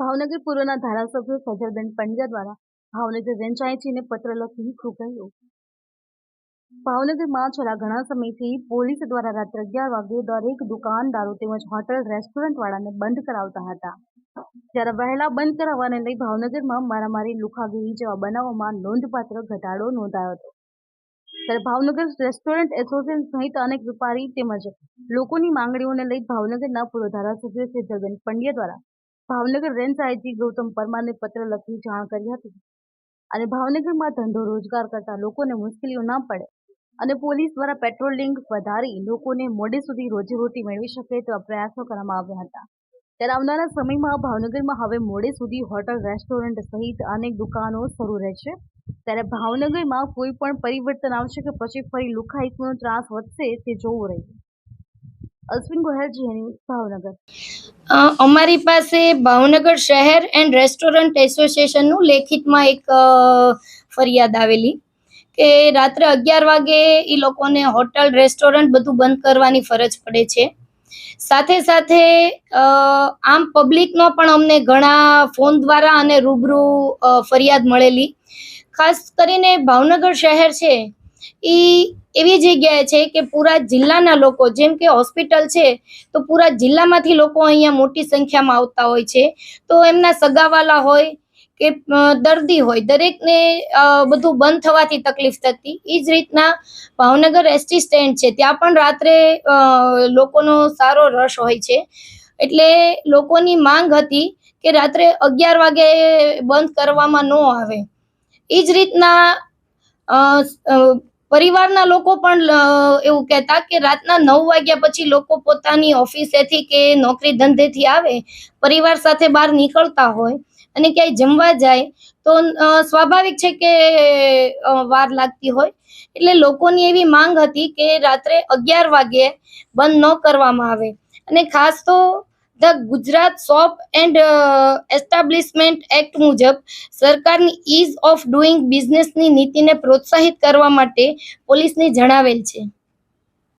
ભાવનગર પૂર્વના ધારાસભ્ય સજલબેન પંડ્યા દ્વારા ભાવનગર વેચાયચીને પત્ર લખી કહ્યું ભાવનગરમાં છેલ્લા ઘણા સમયથી પોલીસ દ્વારા રાત્રે અગિયાર વાગે દરેક દુકાનદારો તેમજ હોટેલ રેસ્ટોરન્ટવાળાને બંધ કરાવતા હતા. ત્યારે વહેલા બંધ કરાવવાને લઈ ભાવનગરમાં મારામારી લુખાગીરી જેવા બનાવોમાં નોંધપાત્ર ઘટાડો નોંધાયો હતો. ત્યારે ભાવનગર રેસ્ટોરન્ટ એસોસિએશન સહિત અનેક વેપારી તેમજ લોકોની માંગણીઓને લઈ ભાવનગરના પૂર્વ ધારાસભ્ય સેજલબેન પંડ્યા દ્વારા ભાવનગર રેન્જ આઈજી ગૌતમ પરમારને પત્ર લખી જાણ કરી હતી. અને ભાવનગરમાં ધંધો રોજગાર કરતા લોકોને મુશ્કેલીઓ ના પડે અને પોલીસ દ્વારા પેટ્રોલિંગ વધારી લોકોને મોડે સુધી રોજીરોટી મેળવી શકે તેવા પ્રયાસો કરવામાં આવ્યા હતા. ત્યારે આવનારા સમયમાં ભાવનગરમાં હવે મોડે સુધી હોટલ, રેસ્ટોરન્ટ સહિત અનેક દુકાનો શરૂ રહેશે. ત્યારે ભાવનગરમાં કોઈ પણ પરિવર્તન આવશે કે પછી ફરી લુખાઈસનો ત્રાસ વધશે તે જોવું રહ્યું. અશ્વિન ગોહેલ ભાવનગર. અમારી પાસે ભાવનગર શહેર એન્ડ રેસ્ટોરન્ટ એસોસિએશનનું લેખિતમાં એક ફરિયાદ આવેલી કે રાત્રે અગિયાર વાગે એ લોકોને હોટલ, રેસ્ટોરન્ટ બધું બંધ કરવાની ફરજ પડે છે. સાથે સાથે આમ પબ્લિકનો પણ અમને ઘણા ફોન દ્વારા અને રૂબરૂ ફરિયાદ મળેલી. ખાસ કરીને ભાવનગર શહેર છે એ એવી જગ્યાએ છે કે પૂરા જિલ્લાના લોકો, જેમ કે હોસ્પિટલ છે, તો પૂરા જિલ્લામાંથી લોકો અહીંયા મોટી સંખ્યામાં આવતા હોય છે. તો એમના સગાવાલા હોય કે દર્દી હોય, દરેકને બધું બંધ થવાથી તકલીફ થતી. એ જ રીતના ભાવનગર એસટી સ્ટેન્ડ છે, ત્યાં પણ રાત્રે લોકોનો સારો રસ હોય છે. એટલે લોકોની માંગ હતી કે રાત્રે અગિયાર વાગે બંધ કરવામાં ન આવે. એ જ રીતના પરિવારના લોકો પણ એવું કહેતા કે રાતના નવ વાગ્યા પછી લોકો પોતાની ઓફિસેથી કે નોકરી ધંધેથી આવે, પરિવાર સાથે બહાર નીકળતા હોય અને ક્યાંય જમવા જાય, તો સ્વાભાવિક છે કે વાર લાગતી હોય. એટલે લોકોની એવી માંગ હતી કે રાત્રે અગિયાર વાગે બંધ ન કરવામાં આવે. અને ખાસ તો the Gujarat shop and establishment act મુજબ સરકારની ઇઝ ઓફ ડુઈંગ બિઝનેસની નીતિને પ્રોત્સાહિત કરવા માટે પોલીસને જણાવેલ છે.